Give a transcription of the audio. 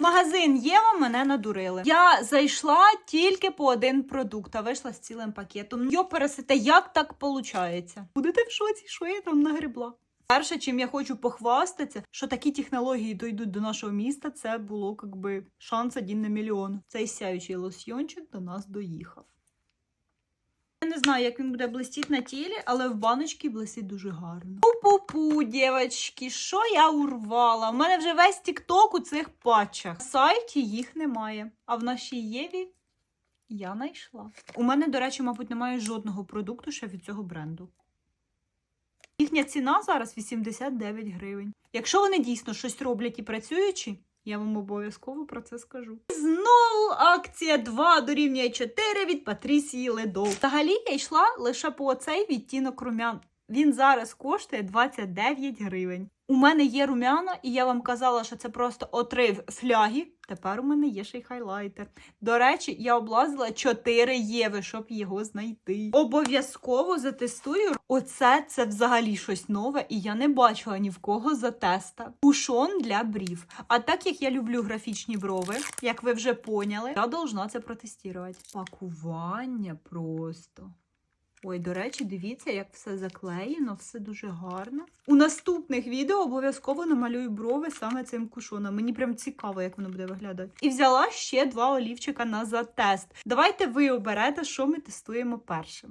Магазин Єва мене надурили. Я зайшла тільки по один продукт, а вийшла з цілим пакетом. Йо пересите, як так виходить? Будете в шоці, що я там нагребла? Перше, чим я хочу похвастатися, що такі технології дійдуть до нашого міста, це було якби шанс один на мільйон. Цей сяючий лосьйончик до нас доїхав. Я не знаю, як він буде блистіти на тілі, але в баночці блистить дуже гарно. Пу-пу-пу, дівчатки, що я урвала? У мене вже весь тікток у цих патчах. На сайті їх немає, а в нашій Єві я знайшла. У мене, до речі, мабуть, немає жодного продукту ще від цього бренду. Їхня ціна зараз 89 гривень. Якщо вони дійсно щось роблять і працюючи, я вам обов'язково про це скажу. Знову акція 2 дорівнює 4 від Патрісії Ледов. Взагалі я йшла лише по оцей відтінок румян. Він зараз коштує 29 гривень. У мене є румяна, і я вам казала, що це просто отрив фляги. Тепер у мене є ще й хайлайтер. До речі, я облазила 4 єви, щоб його знайти. Обов'язково затестую. Оце це взагалі щось нове, і я не бачила ні в кого за теста. Кушон для брів. А так як я люблю графічні брови, як ви вже поняли, я должна це протестувати. Пакування просто. Ой, до речі, дивіться, як все заклеєно, все дуже гарно. У наступних відео обов'язково намалюю брови саме цим кушоном. Мені прям цікаво, як воно буде виглядати. І взяла ще два олівчика на затест. Давайте ви оберете, що ми тестуємо першим.